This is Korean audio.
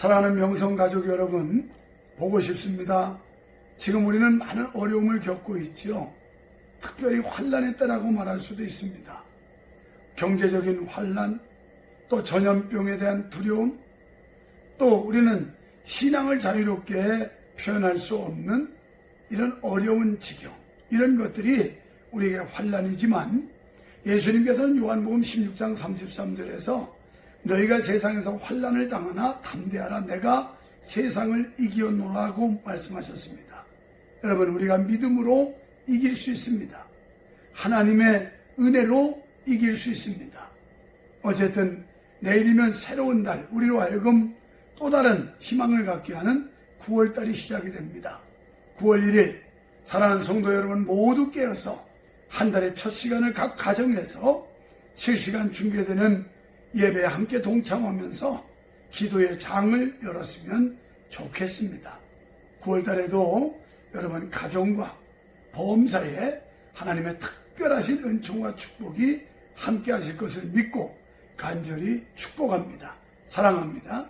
사랑하는 명성 가족 여러분, 보고 싶습니다. 지금 우리는 많은 어려움을 겪고 있지요. 특별히 환란에 따라고 말할 수도 있습니다. 경제적인 환란, 또 전염병에 대한 두려움, 또 우리는 신앙을 자유롭게 표현할 수 없는 이런 어려운 지경, 이런 것들이 우리에게 환란이지만 예수님께서는 요한복음 16장 33절에서 너희가 세상에서 환란을 당하나 담대하라 내가 세상을 이기었노라고 말씀하셨습니다. 여러분 우리가 믿음으로 이길 수 있습니다. 하나님의 은혜로 이길 수 있습니다. 어쨌든 내일이면 새로운 달 우리로 하여금 또 다른 희망을 갖게 하는 9월달이 시작이 됩니다. 9월 1일 사랑하는 성도 여러분 모두 깨어서 한 달의 첫 시간을 각 가정에서 실시간 중계되는 예배에 함께 동참하면서 기도의 장을 열었으면 좋겠습니다. 9월 달에도 여러분 가정과 보험사에 하나님의 특별하신 은총과 축복이 함께 하실 것을 믿고 간절히 축복합니다. 사랑합니다.